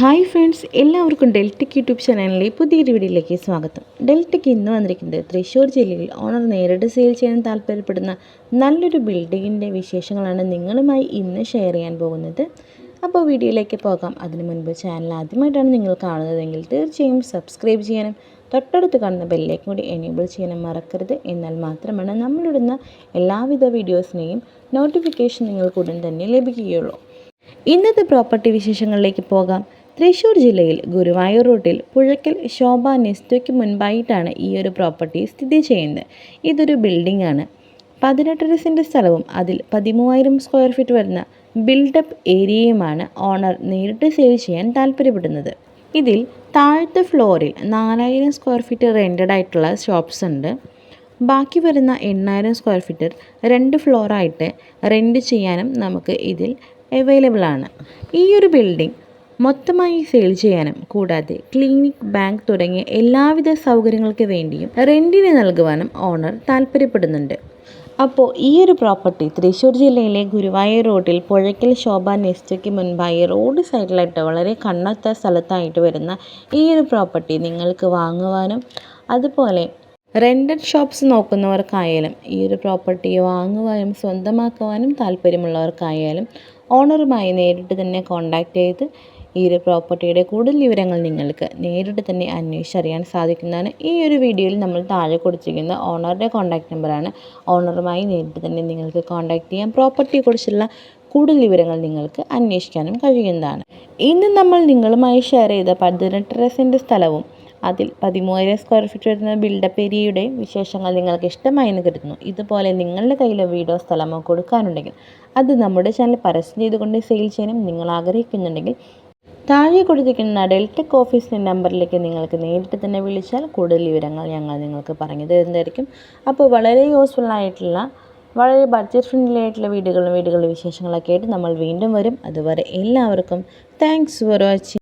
Hi friends എല്ലാവർക്കും ഡെൽറ്റയ്ക്ക് YouTube ചാനലിലെ പുതിയൊരു വീഡിയോയിലേക്ക് സ്വാഗതം. ഡെൽറ്റയ്ക്ക് ഇന്ന് വന്നിരിക്കുന്നത് തൃശ്ശൂർ ജില്ലയിൽ ഓണർ നേരിട്ട് സെയിൽ ചെയ്യാൻ താല്പര്യപ്പെടുന്ന നല്ലൊരു ബിൽഡിങ്ങിന്റെ വിശേഷങ്ങളാണ് നിങ്ങളുമായി ഇന്ന് ഷെയർ ചെയ്യാൻ പോകുന്നത്. അപ്പോൾ വീഡിയോയിലേക്ക് പോകാം. അതിനു മുൻപ് ചാനൽ ആദ്യമായിട്ടാണ് നിങ്ങൾ കാണുന്നതെങ്കിൽ തീർച്ചയായും സബ്സ്ക്രൈബ് ചെയ്യാനും തൊട്ടടുത്ത് കാണുന്ന ബെല്ലേക്ക് കൂടി എനേബിൾ ചെയ്യാനും മറക്കരുത്. എന്നാൽ മാത്രമാണ് നമ്മളിടുന്ന എല്ലാവിധ വീഡിയോസിനെയും നോട്ടിഫിക്കേഷൻ നിങ്ങൾക്ക് ഉടൻ തന്നെ ലഭിക്കുകയുള്ളൂ. ഇന്നത്തെ പ്രോപ്പർട്ടി വിശേഷങ്ങളിലേക്ക് പോകാം. തൃശ്ശൂർ ജില്ലയിൽ ഗുരുവായൂർ റൂട്ടിൽ പുഴയ്ക്കൽ ശോഭ നെസ്റ്റോയ്ക്ക് മുൻപായിട്ടാണ് ഈ ഒരു പ്രോപ്പർട്ടി സ്ഥിതി ചെയ്യുന്നത്. ഇതൊരു ബിൽഡിംഗ് ആണ്. പതിനെട്ടര സെന്റ് സ്ഥലവും അതിൽ പതിമൂവായിരം സ്ക്വയർ ഫീറ്റ് വരുന്ന ബിൽഡപ്പ് ഏരിയയുമാണ് ഓണർ നേരിട്ട് സെയിൽ ചെയ്യാൻ താല്പര്യപ്പെടുന്നത്. ഇതിൽ താഴത്തെ ഫ്ലോറിൽ നാലായിരം സ്ക്വയർ ഫീറ്റ് റെന്റഡ് ആയിട്ടുള്ള ഷോപ്സ് ഉണ്ട്. ബാക്കി വരുന്ന എണ്ണായിരം സ്ക്വയർ ഫീറ്റ് രണ്ട് ഫ്ലോറായിട്ട് റെന്റ് ചെയ്യാനും നമുക്ക് ഇതിൽ അവൈലബിൾ ആണ്. ഈ ഒരു ബിൽഡിംഗ് മൊത്തമായി സെയിൽ ചെയ്യാനും കൂടാതെ ക്ലിനിക് ബാങ്ക് തുടങ്ങിയ എല്ലാവിധ സൗകര്യങ്ങൾക്ക് വേണ്ടിയും റെന്റിന് നൽകുവാനും ഓണർ താല്പര്യപ്പെടുന്നുണ്ട്. അപ്പോൾ ഈ ഒരു പ്രോപ്പർട്ടി തൃശ്ശൂർ ജില്ലയിലെ ഗുരുവായൂർ റോഡിൽ പുഴയ്ക്കൽ ശോഭ നെസ്റ്റയ്ക്ക് മുൻപായി റോഡ് സൈഡിലായിട്ട് വളരെ കണ്ണത്ത സ്ഥലത്തായിട്ട് വരുന്ന ഈ ഒരു പ്രോപ്പർട്ടി നിങ്ങൾക്ക് വാങ്ങുവാനും അതുപോലെ റെന്റഡ് ഷോപ്സ് നോക്കുന്നവർക്കായാലും ഈ ഒരു പ്രോപ്പർട്ടി വാങ്ങുവാനും സ്വന്തമാക്കുവാനും താല്പര്യമുള്ളവർക്കായാലും ഓണറുമായി നേരിട്ട് തന്നെ കോൺടാക്റ്റ് ചെയ്ത് ഈ ഒരു പ്രോപ്പർട്ടിയുടെ കൂടുതൽ വിവരങ്ങൾ നിങ്ങൾക്ക് നേരിട്ട് തന്നെ അന്വേഷിച്ചറിയാൻ സാധിക്കുന്നതാണ്. ഈ ഒരു വീഡിയോയിൽ നമ്മൾ താഴെ കൊടുത്തിരിക്കുന്ന ഓണറുടെ കോൺടാക്റ്റ് നമ്പറാണ് ഓണറുമായി നേരിട്ട് തന്നെ നിങ്ങൾക്ക് കോൺടാക്റ്റ് ചെയ്യാം. പ്രോപ്പർട്ടിയെക്കുറിച്ചുള്ള കൂടുതൽ വിവരങ്ങൾ നിങ്ങൾക്ക് അന്വേഷിക്കാനും കഴിയുന്നതാണ്. ഇന്ന് നമ്മൾ നിങ്ങളുമായി ഷെയർ ചെയ്ത പതിനെട്ടര സെന്റ് സ്ഥലവും അതിൽ പതിമൂവായിരം സ്ക്വയർ ഫീറ്റ് വരുന്ന ബിൽഡപ്പ് ഏരിയയുടെ വിശേഷങ്ങൾ നിങ്ങൾക്ക് ഇഷ്ടമായി എന്ന് കരുതുന്നു. ഇതുപോലെ നിങ്ങളുടെ കയ്യിൽ വീടോ സ്ഥലമോ കൊടുക്കാനുണ്ടെങ്കിൽ അത് നമ്മുടെ ചാനൽ പരസ്യം ചെയ്തുകൊണ്ട് സെയിൽ ചെയ്യാനും നിങ്ങൾ ആഗ്രഹിക്കുന്നുണ്ടെങ്കിൽ താഴെ കൊടുത്തിരിക്കുന്ന ഡെൽറ്റക് ഓഫീസിന്റെ നമ്പറിലേക്ക് നിങ്ങൾക്ക് നേരിട്ട് തന്നെ വിളിച്ചാൽ കൂടുതൽ വിവരങ്ങൾ ഞങ്ങൾ നിങ്ങൾക്ക് പറഞ്ഞു തരുന്നതായിരിക്കും. അപ്പോൾ വളരെ യൂസ്ഫുൾ ആയിട്ടുള്ള വളരെ ബഡ്ജറ്റ് ഫ്രണ്ട്ലി ആയിട്ടുള്ള വീടുകളും വീടുകളുടെ വിശേഷങ്ങളൊക്കെ ആയിട്ട് നമ്മൾ വീണ്ടും വരും. അതുവരെ എല്ലാവർക്കും താങ്ക്സ് ഫോർ വാച്ചിങ്